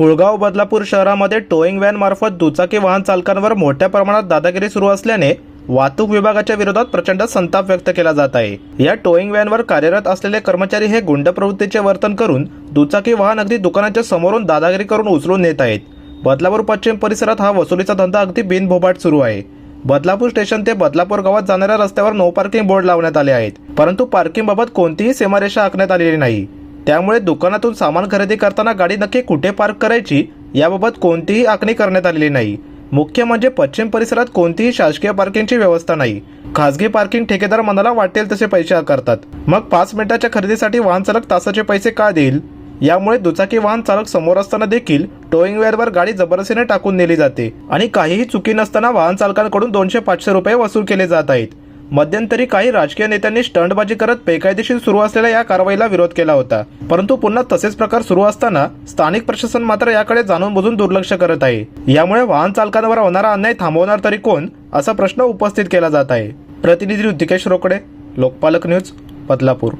कुळगाव बदलापूर शहरामध्ये टोईंग व्हॅनमार्फत दुचाकी वाहन चालकांवर मोठ्या प्रमाणात दादागिरी सुरू असल्याने वाहतूक विभागाच्या विरोधात प्रचंड संताप व्यक्त केला जात आहे. या टोईंग व्हॅनवर कार्यरत असलेले कर्मचारी हे गुंड प्रवृत्तीचे वर्तन करून दुचाकी वाहन अगदी दुकानाच्या समोरून दादागिरी करून उचलून नेत आहेत. बदलापूर पश्चिम परिसरात हा वसुलीचा धंदा अगदी बिनभोबाट सुरू आहे. बदलापूर स्टेशन ते बदलापूर गावात जाणाऱ्या रस्त्यावर नो पार्किंग बोर्ड लावण्यात आले आहेत. परंतु पार्किंग बाबत कोणतीही सीमारेषा आखण्यात आलेली नाही. त्यामुळे दुकानातून सामान खरेदी करताना गाडी नक्की कुठे पार्क करायची याबाबत कोणतीही आखणी करण्यात आलेली नाही. मुख्य म्हणजे पश्चिम परिसरात कोणतीही शासकीय पार्किंगची व्यवस्था नाही. खासगी पार्किंग ठेकेदार मनाला वाटेल तसे पैसे आकारतात. मग पाच मिनिटाच्या खरेदीसाठी वाहन चालक तासाचे पैसे का देईल? यामुळे दुचाकी वाहन चालक समोर असताना देखील टोईंग वेअरवर गाडी जबरदस्तीने टाकून नेली जाते. आणि काहीही चुकी नसताना वाहन चालकांकडून दोनशे पाचशे रुपये वसूल केले जात आहेत. मध्यंतरी काही राजकीय नेत्यांनी स्टंटबाजी करत बेकायदेशीर सुरू असलेल्या या कारवाईला विरोध केला होता. परंतु पुन्हा तसेच प्रकार सुरू असताना स्थानिक प्रशासन मात्र याकडे जाणून बुजून दुर्लक्ष करत आहे. यामुळे वाहन चालकांवर होणारा अन्याय थांबवणार तरी कोण? असा प्रश्न उपस्थित केला जात आहे. प्रतिनिधी ऋतिकेश रोकडे लोकपालक न्यूज बदलापूर.